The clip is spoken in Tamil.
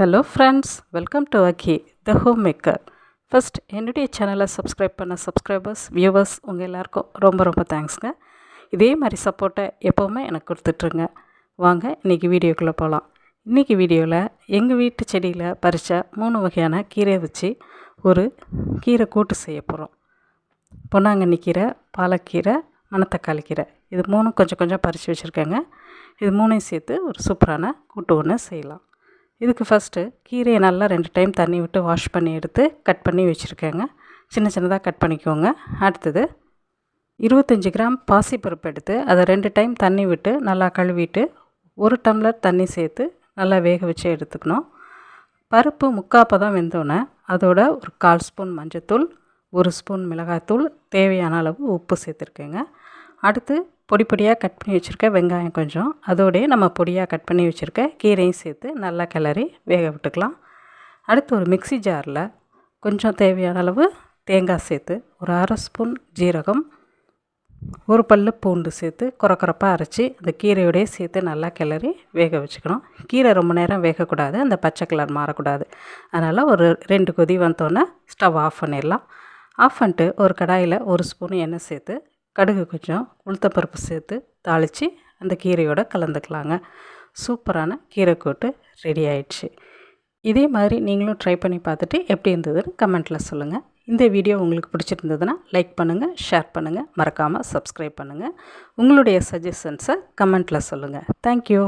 ஹலோ ஃப்ரெண்ட்ஸ் வெல்கம் டு அக்கி த ஹோம் மேக்கர் ஃபஸ்ட் என்னுடைய சேனலை சப்ஸ்கிரைப் பண்ண சப்ஸ்கிரைபர்ஸ் வியூவர்ஸ் உங்கள் எல்லாருக்கும் ரொம்ப ரொம்ப தேங்க்ஸுங்க இதே மாதிரி சப்போர்ட்டை எப்போவுமே எனக்கு கொடுத்துட்ருங்க. வாங்க இன்றைக்கி வீடியோக்குள்ளே போகலாம் இன்றைக்கி வீடியோவில் எங்கள் வீட்டு செடியில் பறித்த மூணு வகையான கீரையை வச்சு ஒரு கீரை கூட்டு செய்ய போகிறோம் பொன்னாங்கண்ணி கீரை பாலக்கீரை மணத்தக்காளி கீரை. இது மூணும் கொஞ்சம் கொஞ்சம் பறித்து வச்சுருக்கேங்க. இது மூணையும் சேர்த்து ஒரு சூப்பரான கூட்டு ஒன்று செய்யலாம். இதுக்கு ஃபஸ்ட்டு கீரையை நல்லா ரெண்டு டைம் தண்ணி விட்டு வாஷ் பண்ணி எடுத்து கட் பண்ணி வச்சுருக்கேங்க. சின்ன சின்னதாக கட் பண்ணிக்கோங்க. அடுத்தது இருபத்தஞ்சி கிராம் பாசிப்பருப்பு எடுத்து அதை ரெண்டு டைம் தண்ணி விட்டு நல்லா கழுவிட்டு ஒரு டம்ளர் தண்ணி சேர்த்து நல்லா வேக வச்சு எடுத்துக்கணும். பருப்பு முக்காப்பதம் வெந்தோடனே அதோட ஒரு கால் ஸ்பூன் மஞ்சத்தூள் ஒரு ஸ்பூன் மிளகாய்த்தூள் தேவையான அளவு உப்பு சேர்த்துருக்கேங்க. அடுத்து பொடி பொடியாக கட் பண்ணி வச்சுருக்க வெங்காயம் கொஞ்சம். அதோடய நம்ம பொடியாக கட் பண்ணி வச்சுருக்க கீரையும் சேர்த்து நல்லா கிளறி வேக விட்டுக்கலாம். அடுத்து ஒரு மிக்சி ஜாரில் கொஞ்சம் தேவையான அளவு தேங்காய் சேர்த்து ஒரு அரை ஸ்பூன் ஜீரகம் ஒரு பல் பூண்டு சேர்த்து குறக்குறப்பாக அரைச்சி அந்த கீரையோடய சேர்த்து நல்லா கிளறி வேக வச்சுக்கணும். கீரை ரொம்ப நேரம் வேகக்கூடாது அந்த பச்சை கலர் மாறக்கூடாது. அதனால் ஒரு ரெண்டு கொதி வந்தோடனே ஸ்டவ் ஆஃப் பண்ணிடலாம். ஆஃப் பண்ணிட்டு ஒரு கடாயில் ஒரு ஸ்பூன் எண்ணெய் சேர்த்து கடுகு கொஞ்சம் உளுத்தப்பருப்பு சேர்த்து தாளித்து அந்த கீரையோடு கலந்துக்கலாங்க. சூப்பரான கீரை கூட்டு ரெடி ஆயிடுச்சு. இதே மாதிரி நீங்களும் ட்ரை பண்ணி பார்த்துட்டு எப்படி இருந்ததுன்னு கமெண்ட்டில் சொல்லுங்கள் இந்த வீடியோ உங்களுக்கு பிடிச்சிருந்ததுன்னா லைக் பண்ணுங்கள் ஷேர் பண்ணுங்கள் மறக்காமல் சப்ஸ்கிரைப் பண்ணுங்கள் உங்களுடைய சஜஷன்ஸை கமெண்ட்டில் சொல்லுங்கள் தேங்க்யூ